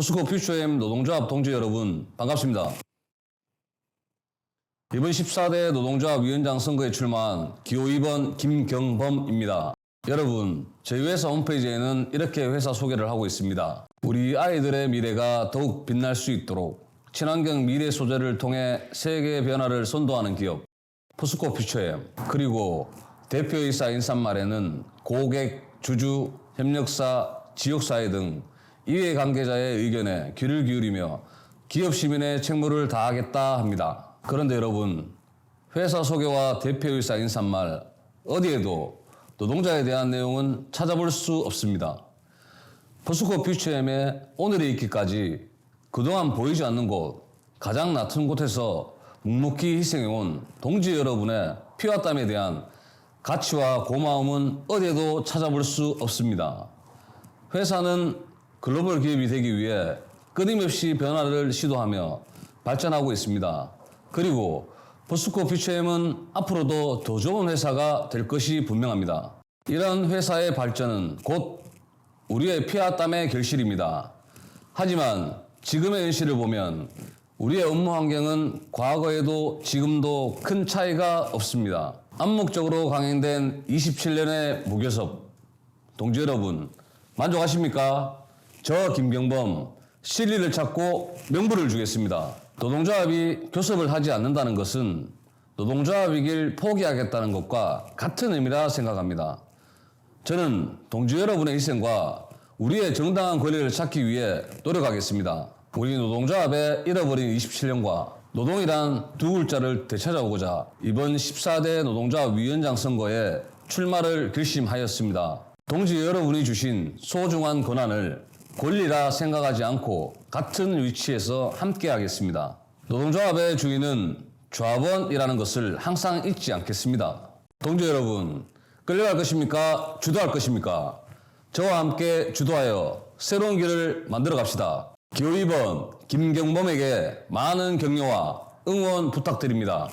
포스코 퓨처엠 노동조합 동지 여러분 반갑습니다. 이번 14대 노동조합 위원장 선거에 출마한 기호 2번 김경범입니다. 여러분, 저희 회사 홈페이지에는 이렇게 회사 소개를 하고 있습니다. 우리 아이들의 미래가 더욱 빛날 수 있도록 친환경 미래 소재를 통해 세계 변화를 선도하는 기업 포스코 퓨처엠 그리고 대표이사 인사말에는 고객, 주주, 협력사, 지역사회 등 이해 관계자의 의견에 귀를 기울이며 기업 시민의 책무를 다하겠다 합니다. 그런데 여러분, 회사 소개와 대표이사 인사말 어디에도 노동자에 대한 내용은 찾아볼 수 없습니다. 포스코 퓨처엠의 오늘에 있기까지 그동안 보이지 않는 곳, 가장 낮은 곳에서 묵묵히 희생해온 동지 여러분의 피와 땀에 대한 가치와 고마움은 어디에도 찾아볼 수 없습니다. 회사는 글로벌 기업이 되기 위해 끊임없이 변화를 시도하며 발전하고 있습니다. 그리고 포스코 퓨처엠은 앞으로도 더 좋은 회사가 될 것이 분명합니다. 이런 회사의 발전은 곧 우리의 피와 땀의 결실입니다. 하지만 지금의 현실을 보면 우리의 업무 환경은 과거에도 지금도 큰 차이가 없습니다. 암묵적으로 강행된 27년의 무교섭, 동지 여러분, 만족하십니까? 저 김경범, 실리를 찾고 명부를 주겠습니다. 노동조합이 교섭을 하지 않는다는 것은 노동조합이길 포기하겠다는 것과 같은 의미라 생각합니다. 저는 동지 여러분의 희생과 우리의 정당한 권리를 찾기 위해 노력하겠습니다. 우리 노동조합의 잃어버린 27년과 노동이란 두 글자를 되찾아오고자 이번 14대 노동조합 위원장 선거에 출마를 결심하였습니다. 동지 여러분이 주신 소중한 권한을 권리라 생각하지 않고 같은 위치에서 함께 하겠습니다. 노동조합의 주인은 조합원이라는 것을 항상 잊지 않겠습니다. 동지 여러분, 끌려갈 것입니까? 주도할 것입니까? 저와 함께 주도하여 새로운 길을 만들어 갑시다. 기호 2번 김경범에게 많은 격려와 응원 부탁드립니다.